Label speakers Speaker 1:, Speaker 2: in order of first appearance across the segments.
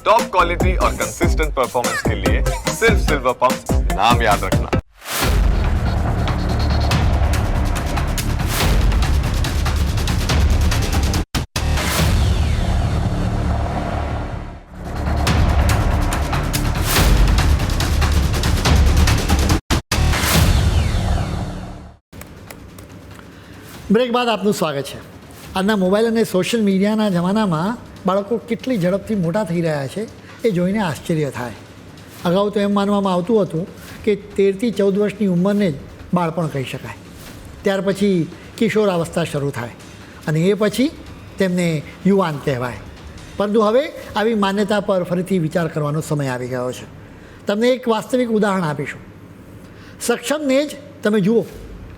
Speaker 1: Top quality और consistent performance के लिए सिर्फ सिल्वर पंप नाम याद रखना
Speaker 2: બ્રેક બાદ આપનું સ્વાગત છે આજના મોબાઈલ અને સોશિયલ મીડિયાના જમાનામાં બાળકો કેટલી ઝડપથી મોટા થઈ રહ્યા છે એ જોઈને આશ્ચર્ય થાય. અગાઉ તો એમ માનવામાં આવતું હતું કે તેરથી ચૌદ વર્ષની ઉંમરને જ બાળપણ કહી શકાય. ત્યાર પછી કિશોરાવસ્થા શરૂ થાય અને એ પછી તેમને યુવાન કહેવાય. પરંતુ હવે આવી માન્યતા પર ફરીથી વિચાર કરવાનો સમય આવી ગયો છે. તમને એક વાસ્તવિક ઉદાહરણ આપીશું. સક્ષમને જ તમે જુઓ,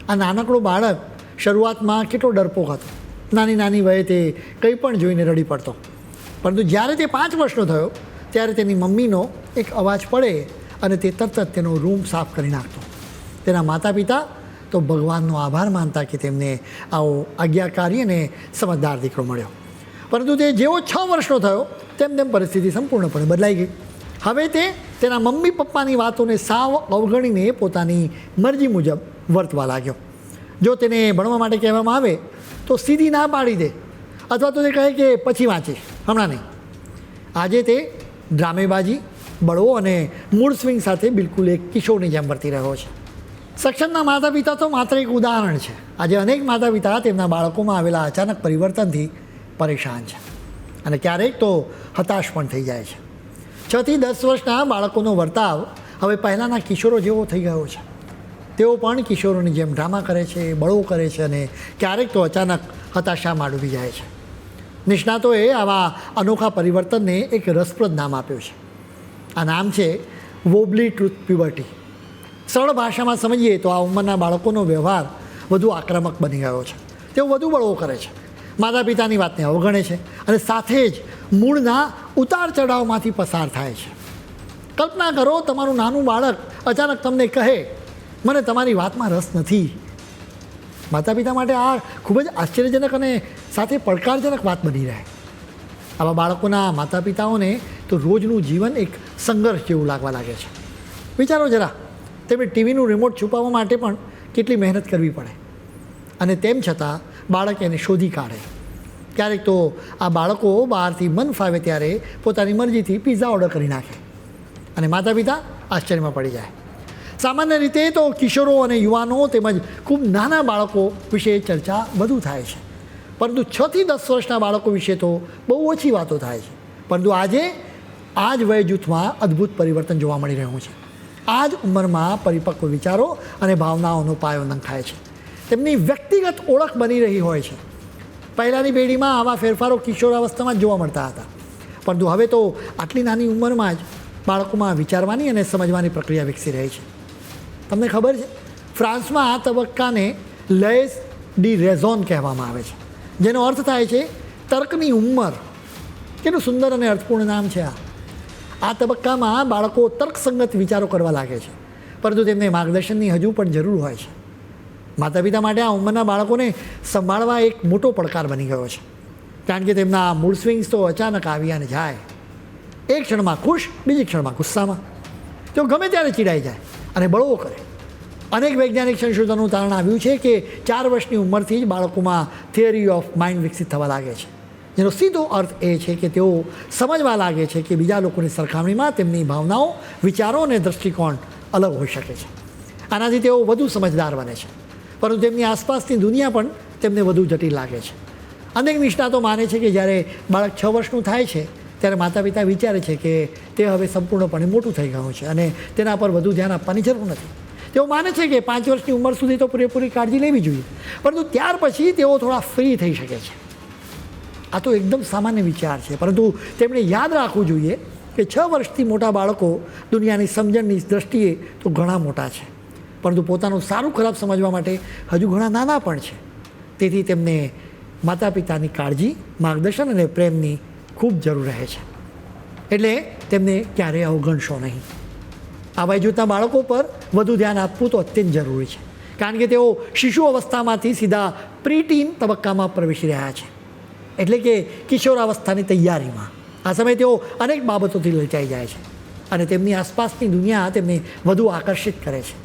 Speaker 2: આ નાનકડો બાળક શરૂઆતમાં કેટલો ડરપોક હતો. નાની નાની વયે તે કંઈ પણ જોઈને રડી પડતો. પરંતુ જ્યારે તે પાંચ વર્ષનો થયો, ત્યારે તેની મમ્મીનો એક અવાજ પડે અને તે તરત જ તેનો રૂમ સાફ કરી નાખતો. તેના માતા પિતા તો ભગવાનનો આભાર માનતા કે તેમને આવો આજ્ઞાકારી અને સમજદાર દીકરો મળ્યો. પરંતુ તે જેવો છ વર્ષનો થયો, તેમ તેમ પરિસ્થિતિ સંપૂર્ણપણે બદલાઈ ગઈ. હવે તે તેના મમ્મી પપ્પાની વાતોને સાવ અવગણીને પોતાની મરજી મુજબ વર્તવા લાગ્યો. જો તેને ભણવા માટે કહેવામાં આવે તો સીધી ના પાડી દે. અથવા તો તે કહે કે પછી વાંચીશ હમણાં નહીં. આજે તે ડ્રામેબાજી, બળવો અને મૂળ સ્વિંગ સાથે બિલકુલ એક કિશોરની જેમ વર્તી રહ્યો છે. સક્ષમના માતા પિતા તો માત્ર એક ઉદાહરણ છે. આજે અનેક માતા પિતા તેમના બાળકોમાં આવેલા અચાનક પરિવર્તનથી પરેશાન છે. અને ક્યારેક તો હતાશ પણ થઈ જાય છે. છથી દસ વર્ષના બાળકોનો વર્તાવ હવે પહેલાંના કિશોરો જેવો થઈ ગયો છે. તેઓ પણ કિશોરોની જેમ ડ્રામા કરે છે બળો કરે છે અને ક્યારેક તો અચાનક હતાશામાં ડૂબી જાય છે. નિષ્ણાતોએ આવા અનોખા પરિવર્તનને એક રસપ્રદ નામ આપ્યું છે. આ નામ છે વોબલી ટ્રુથ પ્યુબર્ટી. સરળ ભાષામાં સમજીએ તો આ ઉંમરના બાળકોનો વ્યવહાર વધુ આક્રમક બની ગયો છે. તેઓ વધુ બળવો કરે છે. માતા પિતાની વાતને અવગણે છે અને સાથે જ મૂળના ઉતાર ચઢાવમાંથી પસાર થાય છે. કલ્પના કરો, તમારું નાનું બાળક અચાનક તમને કહે મને તમારી વાતમાં રસ નથી. માતા પિતા માટે આ ખૂબ જ આશ્ચર્યજનક અને સાથે પડકારજનક વાત બની રહે. આવા બાળકોના માતા પિતાઓને તો રોજનું જીવન એક સંઘર્ષ જેવું લાગવા લાગે છે. વિચારો જરા, તેમણે ટીવીનું રિમોટ છુપાવવા માટે પણ કેટલી મહેનત કરવી પડે. અને તેમ છતાં બાળક એને શોધી કાઢે. ક્યારેક તો આ બાળકો બહારથી મન ફાવે ત્યારે પોતાની મરજીથી પિઝા ઓર્ડર કરી નાખે. અને માતા પિતા આશ્ચર્યમાં પડી જાય. સામાન્ય રીતે તો કિશોરો અને યુવાનો તેમજ ખૂબ નાના બાળકો વિશે ચર્ચા વધુ થાય છે. પરંતુ છથી દસ વર્ષના બાળકો વિશે તો બહુ ઓછી વાતો થાય છે. પરંતુ આજે આ જ વય જૂથમાં અદ્ભુત પરિવર્તન જોવા મળી રહ્યું છે. આ જ ઉંમરમાં પરિપક્વ વિચારો અને ભાવનાઓનો પાયો નંખાય છે. તેમની વ્યક્તિગત ઓળખ બની રહી હોય છે. પહેલાંની પેઢીમાં આવા ફેરફારો કિશોરાવસ્થામાં જ જોવા મળતા હતા. પરંતુ હવે તો આટલી નાની ઉંમરમાં જ બાળકોમાં વિચારવાની અને સમજવાની પ્રક્રિયા વિકસી રહી છે. તમને ખબર છે? ફ્રાન્સમાં આ તબક્કાને લેસ ડી રેઝોન કહેવામાં આવે છે. જેનો અર્થ થાય છે, તર્કની ઉંમર. કેટલું સુંદર અને અર્થપૂર્ણ નામ છે આ. આ તબક્કામાં બાળકો તર્કસંગત વિચારો કરવા લાગે છે. પરંતુ તેમને માર્ગદર્શનની હજુ પણ જરૂર હોય છે. માતા પિતા માટે આ ઉંમરના બાળકોને સંભાળવા એક મોટો પડકાર બની ગયો છે. કારણ કે તેમના મૂળ સ્વિંગ્સ તો અચાનક આવી અને જાય. એક ક્ષણમાં ખુશ, બીજી ક્ષણમાં ગુસ્સામાં. તેઓ ગમે ત્યારે ચીડાઈ જાય. અને બળવો કરે. અનેક વૈજ્ઞાનિક સંશોધનનું તારણ આવ્યું છે કે ચાર વર્ષની ઉંમરથી જ બાળકોમાં થિયરી ઓફ માઇન્ડ વિકસિત થવા લાગે છે. જેનો સીધો અર્થ એ છે કે તેઓ સમજવા લાગે છે કે બીજા લોકોની સરખામણીમાં તેમની ભાવનાઓ, વિચારો અને દૃષ્ટિકોણ અલગ હોઈ શકે છે. આનાથી તેઓ વધુ સમજદાર બને છે. પરંતુ તેમની આસપાસની દુનિયા પણ તેમને વધુ જટિલ લાગે છે. અનેક નિષ્ણાતો માને છે કે જ્યારે બાળક છ વર્ષનું થાય છે ત્યારે માતા પિતા વિચારે છે કે તે હવે સંપૂર્ણપણે મોટું થઈ ગયું છે અને તેના પર વધુ ધ્યાન આપવાની જરૂર નથી. તેઓ માને છે કે પાંચ વર્ષની ઉંમર સુધી તો પૂરેપૂરી કાળજી લેવી જોઈએ, પરંતુ ત્યાર પછી તેઓ થોડા ફ્રી થઈ શકે છે. આ તો એકદમ સામાન્ય વિચાર છે, પરંતુ તેમણે યાદ રાખવું જોઈએ કે છ વર્ષથી મોટા બાળકો દુનિયાની સમજણની દ્રષ્ટિએ તો ઘણા મોટા છે, પરંતુ પોતાનું સારું ખરાબ સમજવા માટે હજુ ઘણા નાના પણ છે. તેથી તેમને માતા પિતાની કાળજી, માર્ગદર્શન અને પ્રેમની ખૂબ જરૂર રહે છે. એટલે તેમને ક્યારેય અવગણશો નહીં. આ વય જૂથના બાળકો પર વધુ ધ્યાન આપવું તો અત્યંત જરૂરી છે. કારણ કે તેઓ શિશુ અવસ્થામાંથી સીધા પ્રીટીન તબક્કામાં પ્રવેશી રહ્યા છે. એટલે કે કિશોરાવસ્થાની તૈયારીમાં. આ સમયે તેઓ અનેક બાબતોથી લલચાઈ જાય છે અને તેમની આસપાસની દુનિયા તેમને વધુ આકર્ષિત કરે છે.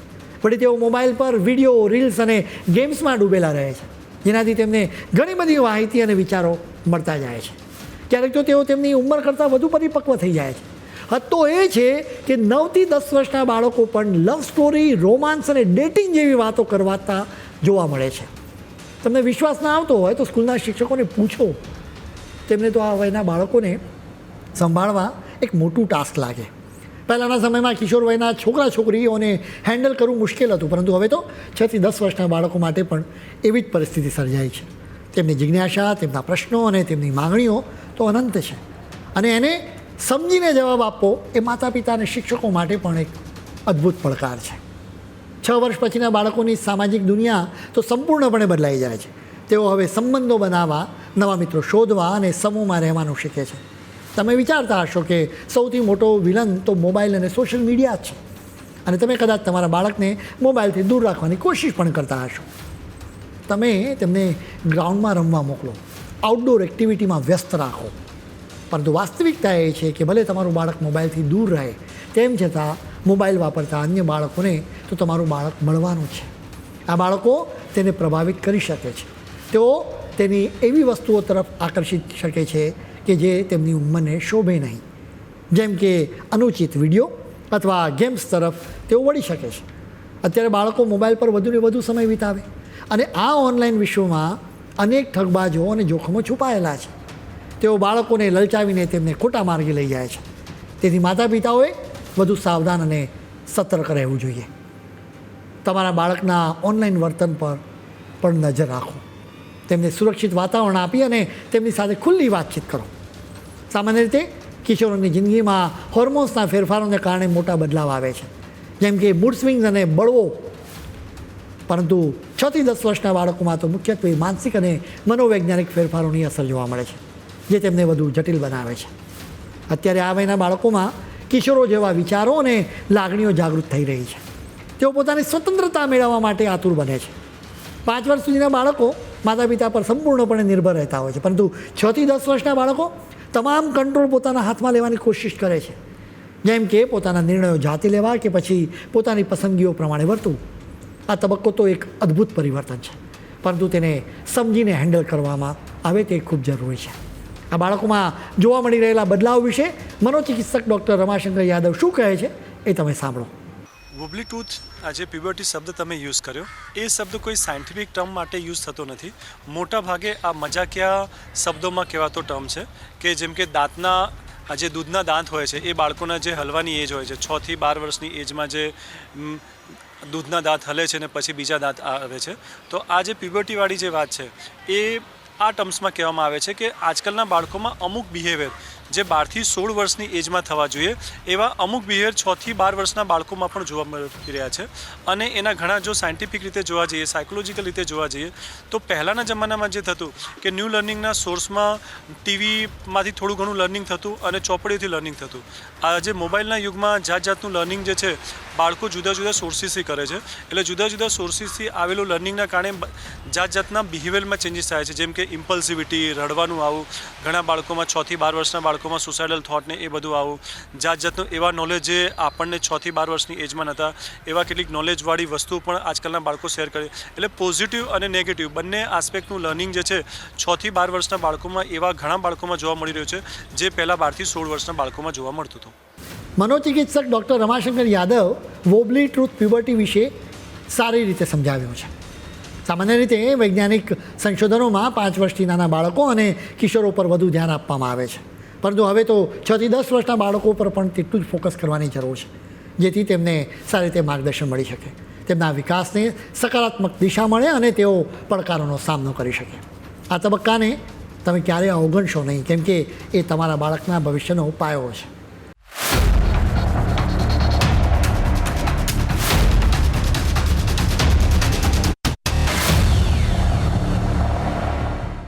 Speaker 2: વળી તેઓ મોબાઈલ પર વીડિયો, રીલ્સ અને ગેમ્સમાં ડૂબેલા રહે છે. જેનાથી તેમને ઘણી બધી માહિતી અને વિચારો મળતા જાય છે. ક્યારેક તો તેઓ તેમની ઉંમર કરતાં વધુ પરિપક્વ થઈ જાય છે. હદ તો એ છે કે નવથી દસ વર્ષના બાળકો પણ લવ સ્ટોરી, રોમાન્સ અને ડેટિંગ જેવી વાતો કરવાતા જોવા મળે છે. તમને વિશ્વાસ ના આવતો હોય તો સ્કૂલના શિક્ષકોને પૂછો. તેમને તો આ વયના બાળકોને સંભાળવા એક મોટું ટાસ્ક લાગે. પહેલાંના સમયમાં કિશોર વયના છોકરા છોકરીઓને હેન્ડલ કરવું મુશ્કેલ હતું, પરંતુ હવે તો છથી દસ વર્ષના બાળકો માટે પણ એવી જ પરિસ્થિતિ સર્જાઈ છે. તેમની જિજ્ઞાસા, તેમના પ્રશ્નો અને તેમની માંગણીઓ તો અનંત છે. અને એને સમજીને જવાબ આપવો એ માતા પિતા અને શિક્ષકો માટે પણ એક અદ્ભુત પડકાર છે. છ વર્ષ પછીના બાળકોની સામાજિક દુનિયા તો સંપૂર્ણપણે બદલાઈ જાય છે. તેઓ હવે સંબંધો બનાવવા, નવા મિત્રો શોધવા અને સમૂહમાં રહેવાનું શીખે છે. તમે વિચારતા હશો કે સૌથી મોટો વિલન તો મોબાઈલ અને સોશિયલ મીડિયા જ છે. અને તમે કદાચ તમારા બાળકને મોબાઈલથી દૂર રાખવાની કોશિશ પણ કરતા હશો. તમે તેમને ગ્રાઉન્ડમાં રમવા મોકલો. આઉટડોર એક્ટિવિટીમાં વ્યસ્ત રાખો. પરંતુ વાસ્તવિકતા એ છે કે ભલે તમારું બાળક મોબાઈલથી દૂર રહે, તેમ છતાં મોબાઈલ વાપરતા અન્ય બાળકોને તો તમારું બાળક મળવાનું છે. આ બાળકો તેને પ્રભાવિત કરી શકે છે. તેઓ તેની એવી વસ્તુઓ તરફ આકર્ષિત શકે છે કે જે તેમની ઉંમરને શોભે નહીં. જેમ કે અનુચિત વીડિયો અથવા ગેમ્સ તરફ તેઓ વળી શકે છે. અત્યારે બાળકો મોબાઈલ પર વધુને વધુ સમય વિતાવે અને આ ઓનલાઈન વિશ્વમાં અનેક ઠગબાજો અને જોખમો છુપાયેલા છે. તેઓ બાળકોને લલચાવીને તેમને ખોટા માર્ગે લઈ જાય છે. તેથી માતા પિતાઓએ વધુ સાવધાન અને સતર્ક રહેવું જોઈએ. તમારા બાળકના ઓનલાઈન વર્તન પર પણ નજર રાખો. તેમને સુરક્ષિત વાતાવરણ આપી અને તેમની સાથે ખુલ્લી વાતચીત કરો. સામાન્ય રીતે કિશોરોની જિંદગીમાં હોર્મોન્સના ફેરફારોને કારણે મોટા બદલાવ આવે છે. જેમ કે મૂડ સ્વિંગ્સ અને બળવો પરંતુ છથી દસ વર્ષના બાળકોમાં તો મુખ્યત્વે માનસિક અને મનોવૈજ્ઞાનિક ફેરફારોની અસર જોવા મળે છે, જે તેમને વધુ જટિલ બનાવે છે. અત્યારે આ વયના બાળકોમાં કિશોરો જેવા વિચારો અને લાગણીઓ જાગૃત થઈ રહી છે. તેઓ પોતાની સ્વતંત્રતા મેળવવા માટે આતુર બને છે. પાંચ વર્ષ સુધીના બાળકો માતા પિતા પર સંપૂર્ણપણે નિર્ભર રહેતા હોય છે, પરંતુ છથી દસ વર્ષના બાળકો તમામ કંટ્રોલ પોતાના હાથમાં લેવાની કોશિશ કરે છે. જેમ કે પોતાના નિર્ણયો જાતે લેવા કે પછી પોતાની પસંદગીઓ પ્રમાણે વર્તવું. આ તબક્કો તો એક અદ્ભુત પરિવર્તન છે. પરંતુ તેને સમજીને હેન્ડલ કરવામાં આવે તે ખૂબ જરૂરી છે. આ બાળકોમાં જોવા મળી રહેલા બદલાવ વિશે મનોચિકિત્સક ડૉક્ટર રમાશંકર યાદવ શું કહે છે એ તમે સાંભળો.
Speaker 3: વુબલી ટૂથ આ જે પ્યુબર્ટી શબ્દ તમે યુઝ કર્યો. એ શબ્દ કોઈ સાયન્ટિફિક ટર્મ માટે યુઝ થતો નથી. મોટા ભાગે આ મજાકિયા શબ્દોમાં કહેવાતો ટર્મ છે કે જેમ કે દાંતના આ જે દૂધના દાંત હોય છે, એ બાળકોના જે હલવાની એજ હોય છે છથી બાર વર્ષની એજમાં જે દૂધના દાંત હલે છે ને પછી બીજા દાંત આવે છે. તો આ જે પ્યુબર્ટીવાળી જે વાત છે, એ આ ટર્મ્સમાં કહેવામાં આવે છે કે આજકાલના બાળકોમાં અમુક બિહેવિયર જે બારથી સોળ વર્ષની એજમાં થવા જોઈએ, એવા અમુક બિહેવિયર છથી બાર વર્ષના બાળકોમાં પણ જોવા મળી રહ્યા છે. અને એના ઘણા જો સાયન્ટિફિક રીતે જોવા જઈએ, સાયકોલોજીકલ રીતે જોવા જઈએ, તો પહેલાંના જમાનામાં જે થતું કે ન્યૂ લર્નિંગના સોર્સમાં ટીવીમાંથી થોડું ઘણું લર્નિંગ થતું અને ચોપડીઓથી લર્નિંગ થતું. આજે મોબાઈલના યુગમાં જાત જાતનું લર્નિંગ જે છે, બાળકો જુદા જુદા સોર્સિસથી કરે છે. એટલે જુદા જુદા સોર્સિસથી આવેલું લર્નિંગના કારણે જાત જાતના બિહેવિયરમાં ચેન્જીસ થાય છે. જેમ કે ઇમ્પલ્સિવિટી, રડવાનું આવું, ઘણા બાળકોમાં છથી બાર વર્ષના બાળકોમાં સુસાઇડલ થોટને એ બધું આવું. જાત જાતનું એવા નોલેજ જે આપણને છથી બાર વર્ષની એજમાં નહોતા એવા કેટલીક નોલેજવાળી વસ્તુ પણ આજકાલના બાળકો શેર કરે. એટલે પોઝિટિવ અને નેગેટિવ બંને આસ્પેક્ટનું લર્નિંગ જે છે છથી બાર વર્ષના બાળકોમાં એવા ઘણા બાળકોમાં જોવા મળી રહ્યું છે, જે પહેલાં બારથી સોળ વર્ષના બાળકોમાં જોવા મળતું હતું.
Speaker 2: મનોચિકિત્સક ડૉક્ટર રમાશંકર યાદવ વોબલી ટ્રુથ પ્યુબર્ટી વિશે સારી રીતે સમજાવ્યું છે. સામાન્ય રીતે વૈજ્ઞાનિક સંશોધનોમાં પાંચ વર્ષથી નાના બાળકો અને કિશોરો પર વધુ ધ્યાન આપવામાં આવે છે. પરંતુ હવે તો છથી દસ વર્ષના બાળકો પર પણ તેટલું જ ફોકસ કરવાની જરૂર છે, જેથી તેમને સારી રીતે માર્ગદર્શન મળી શકે. તેમના વિકાસને સકારાત્મક દિશા મળે અને તેઓ પડકારોનો સામનો કરી શકે. આ તબક્કાને તમે ક્યારેય અવગણશો નહીં, કેમ કે એ તમારા બાળકના ભવિષ્યનો પાયો છે.